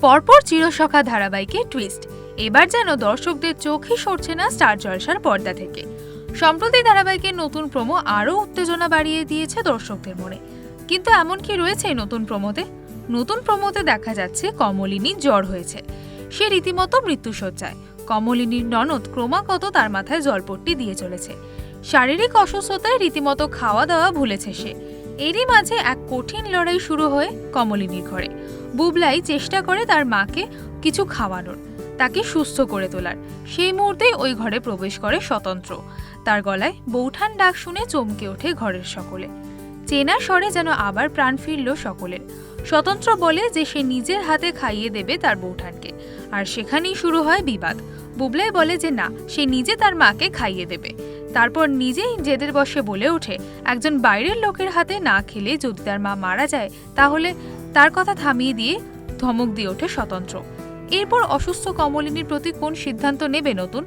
পরপর চিরসখা ধারাবাহিকে টুইস্ট এবার যেন দর্শকদের চোখই সরছে না স্টার জলসার পর্দা থেকে। সম্প্রতি ধারাবাহিকের নতুন প্রোমো আরও উত্তেজনা বাড়িয়ে দিয়েছে দর্শকদের মনে। কিন্তু এমন কি রয়েছে নতুন প্রোমোতে নতুন প্রোমোতে দেখা যাচ্ছে কমলিনী জ্বর হয়েছে। সে রীতিমতো মৃত্যুসজ্জায় কমলিনীর ননদ ক্রমাগত তার মাথায় জলপট্টি দিয়ে চলেছে। শারীরিক অসুস্থতায় রীতিমতো খাওয়া দাওয়া ভুলেছে সে। এরই মাঝে এক কঠিন লড়াই শুরু হয় কমলিনীর ঘরে। বুবলাই চেষ্টা করে তার মাকে কিছু খাওয়ানোর, তাকে সুস্থ করে তোলার। সেই মুহূর্তেই ওই ঘরে প্রবেশ করে স্বতন্ত্র। তার গলায় বৌঠান ডাক শুনে চমকে ওঠে ঘরের সকলে। চেনা স্বরে যেন আবার প্রাণ ফিরল সকলের। স্বতন্ত্র বলে যে সে নিজের হাতে খাইয়ে দেবে তার বৌঠানকে। আর সেখানেই শুরু হয় বিবাদ। বুবলাই বলে যে না, সে নিজে তার মাকে খাইয়ে দেবে। তারপর নিজেই জেদের বসে বলে ওঠে, একজন বাইরের লোকের হাতে না খেলে যদি তার মা মারা যায়, তাহলে তার কথা থামিয়ে দিয়ে ধমক দিয়ে ওঠে স্বতন্ত্র। এরপর অসুস্থ কমলিনীর প্রতি কোন সিদ্ধান্ত নেবে নতুন?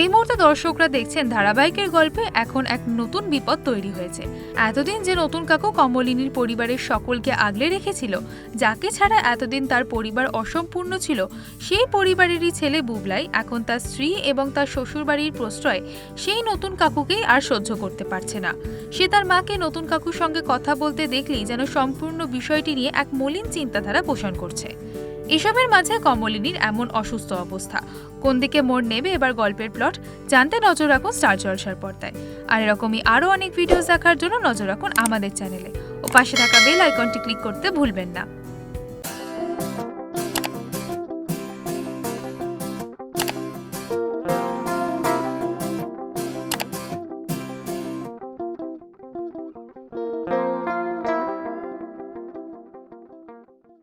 এই মুহূর্তে দর্শকরা দেখছেন ধারাবাহিকের গল্পে এখন এক নতুন বিপদ তৈরি হয়েছে। এতদিন যে নতুন কাকু কমলিনীর পরিবারের সকলকে আগলে রেখেছিল, যাকে ছাড়া এতদিন তার পরিবার অসম্পূর্ণ ছিল, সেই পরিবারেরই ছেলে বুবলাই এখন তার স্ত্রী এবং তার শ্বশুরবাড়ির প্রশ্রয় সেই নতুন কাকুকেই আর সহ্য করতে পারছে না। সে তার মাকে নতুন কাকুর সঙ্গে কথা বলতে দেখলেই যেন সম্পূর্ণ বিষয়টি নিয়ে এক মলিন চিন্তাধারা পোষণ করছে। এসবের মাঝে কমলিনীর এমন অসুস্থ অবস্থা। কোন দিকে মোড় নেবে এবার গল্পের প্লট জানতে নজর রাখুন স্টার জলসার পর্দায়। আর এরকমই আরও অনেক ভিডিওস দেখার জন্য নজর রাখুন আমাদের চ্যানেলে ও পাশে থাকা বেল আইকনটি ক্লিক করতে ভুলবেন না।